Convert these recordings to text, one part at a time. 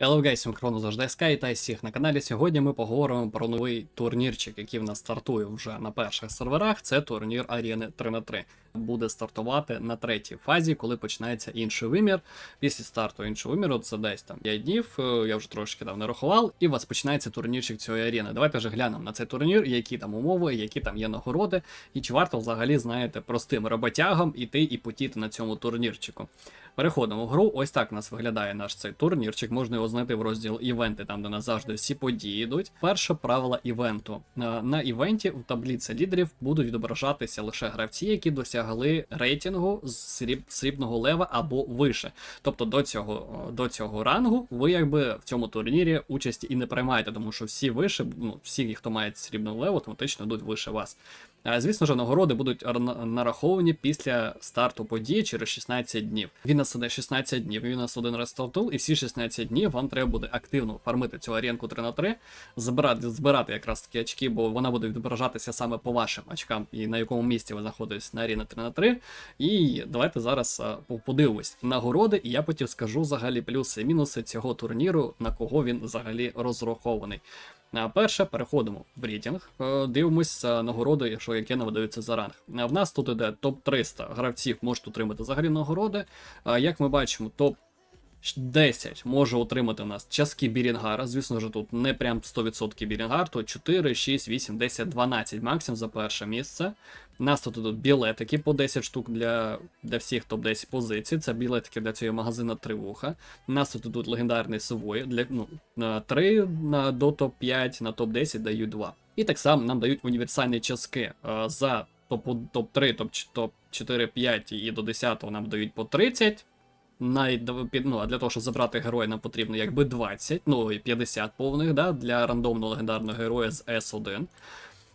Hello guys, синхрону завжди СК і та всіх на каналі. Сьогодні ми поговоримо про новий турнірчик, який в нас стартує вже на перших серверах. Це турнір Арени 3 на 3 Буде стартувати на третій фазі, коли починається інший вимір. Після старту іншого виміру, це десь там 5 днів, е, я вже трошки там не рахував, і у вас починається турнірчик цієї арени. Давайте вже глянемо на цей турнір, які там умови, які там є нагороди, і чи варто взагалі, знаєте, простим роботягам іти і потіти на цьому турнірчику. Переходимо в гру. Ось так у нас виглядає наш цей турнірчик. Можна його знайти в розділ івенти, там де у нас завжди всі події йдуть. Перше правило івенту. На, на івенті в таблиці лідерів будуть відображатися лише гравці, які досягли рейтингу з сріб, срібного лева або вище. Тобто до цього до цього рангу ви якби в цьому турнірі участі і не приймаєте, тому що всі вище, ну всі, хто має срібного леву, автоматично йдуть вище вас. Е, Звісно ж, нагороди будуть нараховані після старту події через 16 днів. Він нас іде 16 днів. Він нас один раз стартував, і всі 16 днів вам треба буде активно фармити цю аренку 3 на 3 збирати, збирати якраз такі очки, бо вона буде відображатися саме по вашим очкам і на якому місці ви знаходитесь на арені 3 на 3 І давайте зараз подивимось нагороди, і я потім скажу взагалі плюси і мінуси цього турніру, на кого він взагалі розрахований. А, Перше, переходимо в рейтинг, е, дивимося нагороди, якщо яке нам видаються за ранг. В нас тут іде топ 300 гравців можуть отримати взагалі нагороди. Як ми бачимо, топ 10 може отримати у нас часки Бірінгара. Звісно ж, тут не прям 100% Бірінгар, то 4, 6, 8, 10, 12 максимум за перше місце. Нас тут ідуть білетики по 10 штук для, для всіх топ-10 позицій. Це білетики для цього магазину Тривуха. Нас тут ідуть легендарні сувої для ну, на 3 на, до топ-5, на топ-10 дають 2. І так само нам дають універсальні часки е, за топ-3, топ-4, 5 і до 10 нам дають по 30. Навіть ну, а для того, щоб забрати героя, нам потрібно якби 20, ну і 50 повних, да, для рандомного легендарного героя з С1.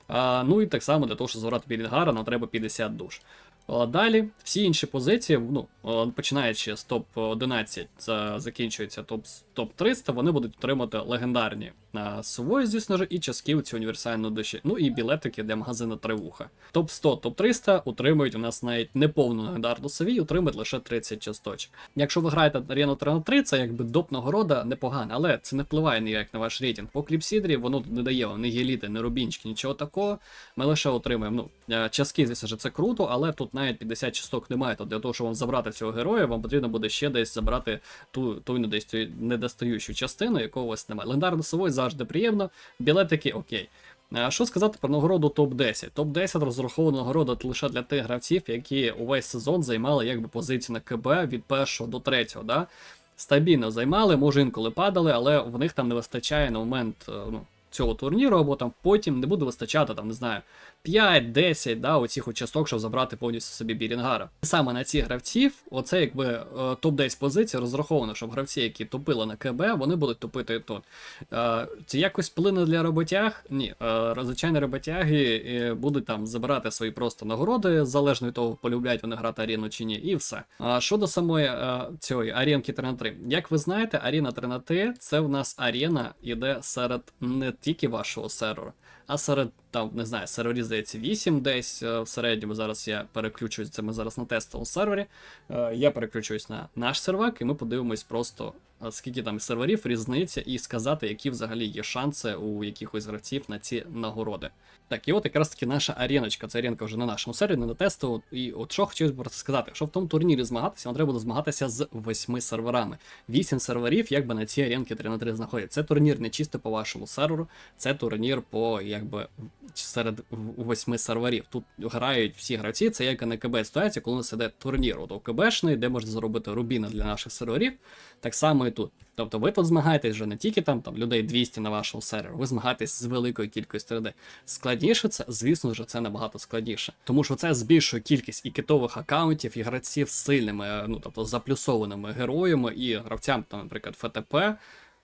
А, ну і так само для того, щоб забрати Білінгара, нам треба 50 душ. Далі, всі інші позиції, ну, починаючи з топ-11, закінчується топ, топ-300, вони будуть отримати легендарні а, сувої, звісно ж, і часки у ці універсальну душі. Ну і білетики для магазину Тривуха. Топ-100, топ-300 отримують у нас навіть неповну легендарну сові, отримують лише 30 часточок. Якщо ви граєте Аріну 3 на 3, це якби доп нагорода непогана, але це не впливає ніяк на ваш рейтинг. По кліпсідрі воно не дає вам ні геліти, ні рубінчики, нічого такого. Ми лише отримуємо. Ну, е, часки, звісно ж, це круто, але тут навіть 50 часток немає. То для того, щоб вам забрати цього героя, вам потрібно буде ще десь забрати ту, ту недостаю- недостаючу частину, якого у вас немає. Легендарно совой завжди приємно, білетики окей. А Що сказати про нагороду топ-10? Топ-10 розрахована нагорода лише для тих гравців, які увесь сезон займали якби позиції на КБ від першого до третього. Да? Стабільно займали, може інколи падали, але в них там не вистачає на момент е, ну, цього турніру, або там потім не буде вистачати, там, не знаю, 5-10 да, оцих часток, щоб забрати повністю собі Бірінгара. Саме на ці гравців, оце якби е, топ-10 позицій розраховано, щоб гравці, які топили на КБ, вони будуть топити тут. Е, Це якось вплине для роботяг? Ні. Е, Звичайно, роботяги будуть там забирати свої просто нагороди, залежно від того, полюбляють вони грати аріну чи ні, і все. А щодо самої цієї аренки 3 на 3 як ви знаєте, арена 3 на 3 це в нас арена іде серед не тільки вашого серверу, а серед там, не знаю, серверів, здається, 8 десь е, в середньому. Зараз я переключуюсь, це ми зараз на тестовому сервері. Е, Я переключуюсь на наш сервак, і ми подивимось просто, скільки там серверів, різниця, і сказати, які взагалі є шанси у якихось гравців на ці нагороди. Так, і от якраз таки наша ареночка, це аренка вже на нашому сервері, не на тесту. І от що хотілося б сказати, якщо в тому турнірі змагатися, вам треба буде змагатися з восьми серверами. Вісім серверів, якби на цій аренці 3 на 3 знаходяться. Це турнір не чисто по вашому серверу, це турнір по якби серед восьми серверів. Тут грають всі гравці, це як на КБ ситуація, коли у нас іде турнір от ОКБшний, де можна заробити рубіна для наших серверів. Так само і тут. Тобто ви тут змагаєтесь вже не тільки там, там людей 200 на вашому сервері, ви змагаєтесь з великою кількістю людей. Складніше це, звісно ж, це набагато складніше. Тому що це збільшує кількість і китових аккаунтів, і гравців з сильними, е, ну тобто заплюсованими героями, і гравцям, там, наприклад, ФТП.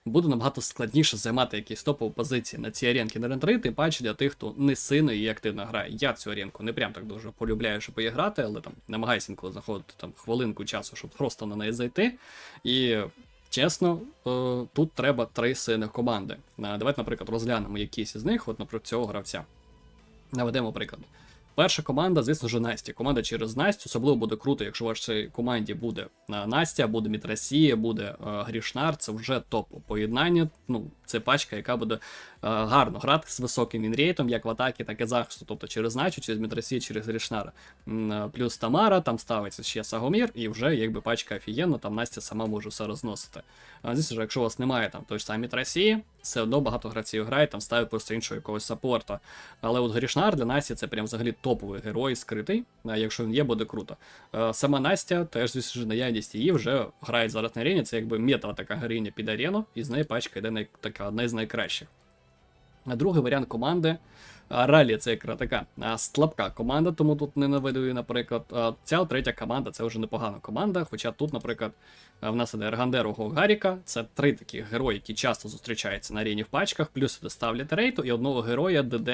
Буде набагато складніше займати якісь топові позиції на цій аренці на рен тим паче для тих, хто не сильно і активно грає. Я цю аренку не прям так дуже полюбляю, щоб її грати, але там намагаюся інколи знаходити там хвилинку часу, щоб просто на неї зайти. І чесно, е, тут треба три сильних команди. Е, Давайте, наприклад, розглянемо якісь із них, от, наприклад, цього гравця. Наведемо приклад. Перша команда, звісно ж, Настя. Команда через Настю. Особливо буде круто, якщо в вашій команді буде е, Настя, буде Мітрасія, буде е, Грішнар. Це вже топ поєднання. Ну, це пачка, яка буде гарно грати з високим вінрейтом, як в атакі, так і захисту. Тобто через Настю, через Мітрасію, через Грішнара. М, е, Плюс Тамара, там ставиться ще Сагомір, і вже якби пачка офігенна, там Настя сама може все розносити. Звісно ж, якщо у вас немає там той ж самий Мітрасії, все одно багато гравців грає, там ставить просто іншого якогось саппорта. Але от Грішнар для Насті це прям взагалі топовий герой скритий. Якщо він є, буде круто. Е, Сама Настя, теж звісно ж наявність її вже грає зараз на арені. Це якби мета така героїня під арену, і з неї пачка йде най... така одна з найкращих. Другий варіант команди. Ралі це якраз така слабка команда, тому тут не наведу її, наприклад. Ця третя команда це вже непогана команда. Хоча тут, наприклад, в нас іде Ергандеру Гогаріка. Це три такі герої, які часто зустрічаються на арені в пачках, плюс ставлять рейту і одного героя ДД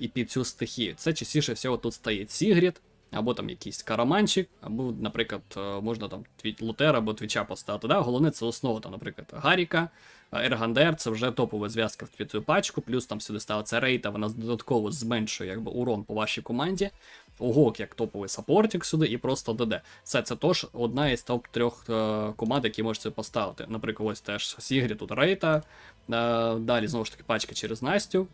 і під цю стихію. Це частіше всього тут стоїть Сігріт, або там якийсь караманчик, або, наприклад, е, можна там твіт Лутер або твіча поставити. Да? Головне це основа, там, наприклад, Гаріка, Ергандер це вже топова зв'язка в цю пачку, плюс там сюди ставиться рейта, вона додатково зменшує якби, урон по вашій команді. Огок як топовий саппортик сюди і просто ДД. Все це тож одна із топ трьох е, команд, які можете поставити. Наприклад, ось теж Сігрі, тут Рейта. Е, далі знову ж таки пачка через Настю.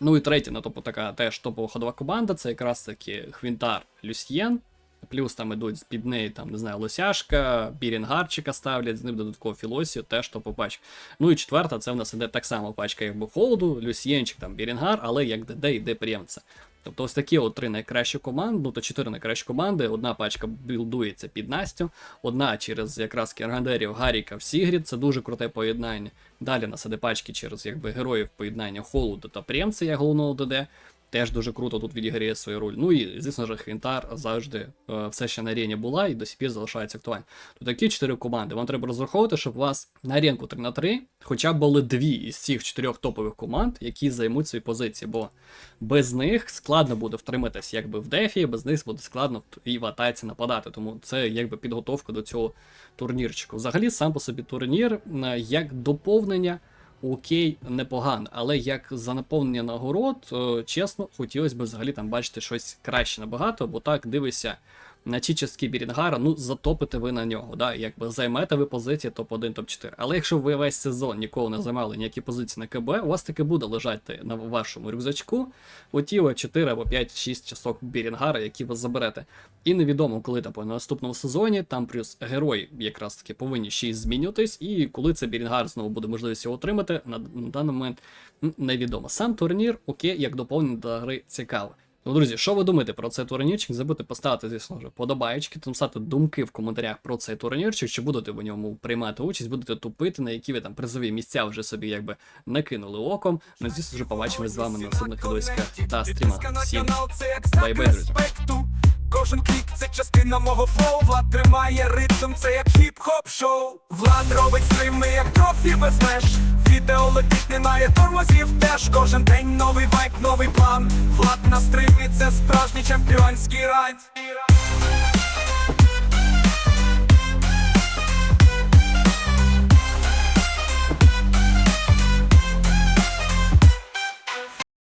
Ну і третя, ну тобто така теж топова ходова команда, це якраз таки Хвінтар Люсьєн. Плюс там ідуть під неї, там, не знаю, Лосяшка, Бірінгарчика ставлять, з ним додатково Філосію, теж топова пачка. Ну і четверта, це в нас іде так само пачка, як би Холоду, Люсьєнчик, там Бірінгар, але як ДД йде Прємце. Тобто ось такі от три найкращі команди, ну то чотири найкращі команди. Одна пачка білдується під Настю, одна через якраз Кергандерів, Гаріка в Сігрід, це дуже круте поєднання. Далі нас іде пачки через якби героїв поєднання Холоду та Прємця, як головного ДД. Теж дуже круто тут відіграє свою роль. Ну і, звісно ж, Хвінтар завжди е, все ще на арені була і до сих пір залишається актуальним. Тут такі чотири команди. Вам треба розраховувати, щоб у вас на аренку 3 на 3 хоча б були дві із цих чотирьох топових команд, які займуть свої позиції, бо без них складно буде втриматися якби в дефі, без них буде складно і в атаці нападати. Тому це якби підготовка до цього турнірчику. Взагалі, сам по собі турнір е, як доповнення окей, непогано. Але як за наповнення нагород, е, чесно, хотілося б взагалі там бачити щось краще набагато, бо так дивишся на ті частки Бірінгара, ну затопите ви на нього. Да? Якби займете ви позиції топ-1, топ-4. Але якщо ви весь сезон ніколи не займали ніякі позиції на КБ, у вас таки буде лежати на вашому рюкзачку оті от 4 або 5-6 часок Бірінгара, які ви заберете. І невідомо, коли там по наступному сезоні, там плюс герої якраз таки повинні ще й змінюватись, і коли це Бірінгар знову буде можливість його отримати, на, на даний момент невідомо. Сам турнір, окей, як доповнення до гри цікаво. Ну, друзі, що ви думаєте про цей турнірчик? Не забудьте поставити, звісно вже подобаєчки, там писати думки в коментарях про цей турнірчик, чи будете в ньому приймати участь, будете тупити, на які ви там призові місця вже собі якби накинули оком. Ну, звісно, вже побачимось з вами на наступних відосиках та стрімах. Всім бай-бай, друзі. Кожен клік це частина мого флоу. Влад тримає ритм, це як хіп-хоп шоу. Влад робить стрими, як трофі без меж. Відео летить, немає тормозів теж Кожен день новий вайк, новий план. Влад на стримі, це справжній чемпіонський райд